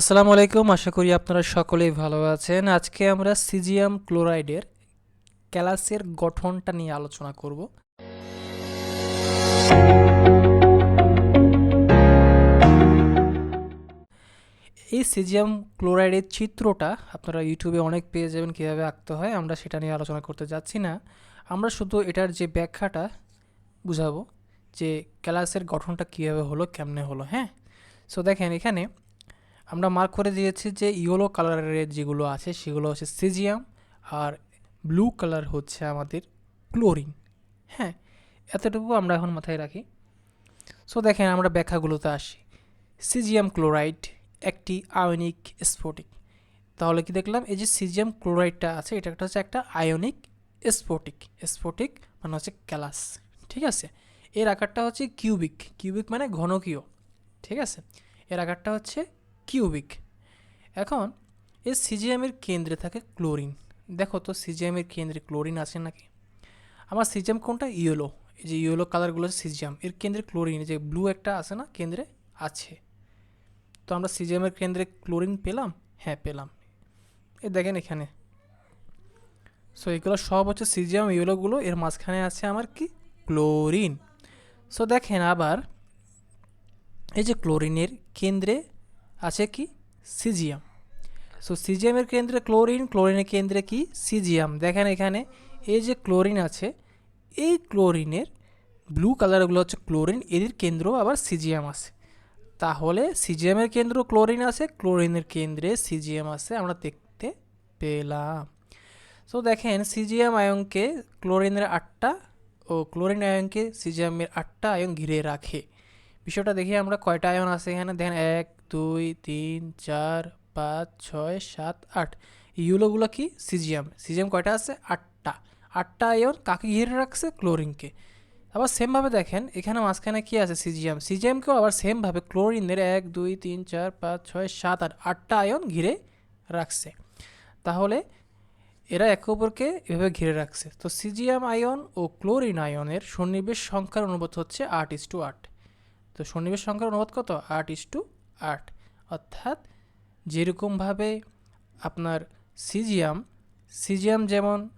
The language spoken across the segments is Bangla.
আসসালামু আলাইকুম, আশা করি আপনারা সকলেই ভালো আছেন। আজকে আমরা সিজিয়াম ক্লোরাইডের ক্যালাসের গঠনটা নিয়ে আলোচনা করব। এই সিজিয়াম ক্লোরাইডের চিত্রটা আপনারা ইউটিউবে অনেক পেয়ে যাবেন, কীভাবে আঁকতে হয়, আমরা সেটা নিয়ে আলোচনা করতে যাচ্ছি না। আমরা শুধু এটার যে ব্যাখ্যাটা বুঝাবো যে ক্যালাসের গঠনটা কীভাবে হলো, কেমনে হলো হ্যাঁ? সো দেখেন, এখানে আমরা মার্ক করে দিয়েছি যে ইয়েলো কালারের যেগুলো আছে, সেগুলো হচ্ছে সিজিয়াম আর ব্লু কালার হচ্ছে আমাদের ক্লোরিন হ্যাঁ এতটুকু আমরা এখন মাথায় রাখি। সো দেখেন আমরা ব্যাখ্যাগুলোতে আসি। সিজিয়াম ক্লোরাইড একটি আয়নিক স্ফটিক তাহলে কি দেখলাম? এই যে সিজিয়াম ক্লোরাইডটা আছে, এটা একটা হচ্ছে একটা আয়নিক স্ফটিক স্ফটিক মানে হচ্ছে ক্যালাস। ঠিক আছে? এর আকারটা হচ্ছে কিউবিক কিউবিক মানে ঘনকীয়। ঠিক আছে? এর আকারটা হচ্ছে কিউবিক। এখন এই সিজিএমের কেন্দ্রে থাকে ক্লোরিন। দেখো তো সিজিএমের কেন্দ্রে ক্লোরিন আছে নাকি? আমার সিজিএম কোনটা? ইয়েলো। এই যে ইয়েলো কালারগুলো আছে সিজিএম। এর কেন্দ্রে ক্লোরিন যে ব্লু একটা আছে না, কেন্দ্রে আছে। তো আমরা সিজিএমের কেন্দ্রে ক্লোরিন পেলাম? হ্যাঁ পেলাম। এ দেখেন এখানে। সো এগুলো সব হচ্ছে সিজিএম ইয়েলোগুলো এর মাঝখানে আছে আমার কি? ক্লোরিন। সো দেখেন আবার এই যে ক্লোরিনের কেন্দ্রে আছে কি? সিজিয়াম। সো সিজিয়ামের কেন্দ্রে ক্লোরিন, ক্লোরিনের কেন্দ্রে কি? সিজিয়াম। দেখেন এখানে এই যে ক্লোরিন আছে, এই ক্লোরিনের ব্লু কালারগুলো হচ্ছে ক্লোরিন, এদের কেন্দ্র আবার সিজিয়াম আছে। তাহলে সিজিয়ামের কেন্দ্র ক্লোরিন আছে, ক্লোরিনের কেন্দ্রে সিজিয়াম আছে, আমরা দেখতে পেলাম। সো দেখেন সিজিয়াম আয়নকে ক্লোরিনের আটটা ও ক্লোরিন আয়নকে সিজিয়ামের আটটা আয়ন ঘিরে রাখে। বিষয়টা দেখি আমরা কয়টা আয়ন আছে এখানে। দেখেন এক দুই, তিন, চার, পাঁচ, ছয়, সাত, আট। ইউলোগুলো কি? সিজিয়াম। সিজিয়াম কয়টা আছে? আটটা। আটটা আয়ন কাকে ঘিরে রাখছে? ক্লোরিনকে। আবার সেমভাবে দেখেন, এখানে মাঝখানে কি আছে? সিজিয়াম। সিজিয়ামকেও আবার সেমভাবে ক্লোরিনের এক, দুই, তিন, চার, পাঁচ, ছয়, সাত, আট, আটটা আয়ন ঘিরে রাখছে। তাহলে এরা একে অপরকে এভাবে ঘিরে রাখছে। তো সিজিয়াম আয়ন ও ক্লোরিন আয়নের সন্নিবেশ সংখ্যার অনুপাত হচ্ছে আট ইস টু আট। তো সন্নিবেশ সংখ্যার অনুপাত কত? আট ইস টু আট অর্থাৎ যেরকমভাবে আপনার সিজিয়াম সিজিয়াম যেমন,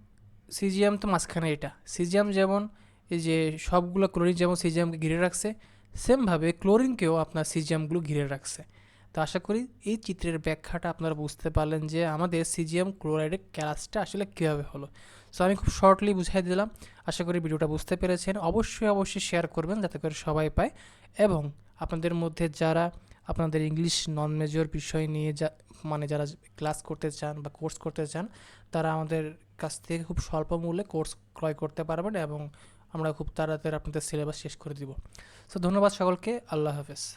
সিজিয়াম তো মাঝখানে এটা, সিজিয়াম যেমন এই যে সবগুলো ক্লোরিন যেমন সিজিয়ামকে ঘিরে রাখছে, সেমভাবে ক্লোরিনকেও আপনার সিজিয়ামগুলো ঘিরে রাখছে। তো আশা করি এই চিত্রের ব্যাখ্যাটা আপনারা বুঝতে পারলেন যে আমাদের সিজিয়াম ক্লোরাইডের ক্যালাসটা আসলে কীভাবে হলো। সো আমি খুব শর্টলি বুঝাই দিলাম। আশা করি ভিডিওটা বুঝতে পেরেছেন। অবশ্যই অবশ্যই শেয়ার করবেন যাতে করে সবাই পায়। এবং আপনাদের মধ্যে যারা আপনাদের ইংলিশ নন মেজর বিষয় নিয়ে যা মানে যারা ক্লাস করতে চান বা কোর্স করতে চান, তারা আমাদের কাছ থেকে খুব স্বল্প মূল্যে কোর্স ক্রয় করতে পারবেন এবং আমরা খুব তাড়াতাড়ি আপনাদের সিলেবাস শেষ করে দিব। সো ধন্যবাদ সকলকে। আল্লাহ হাফেজ।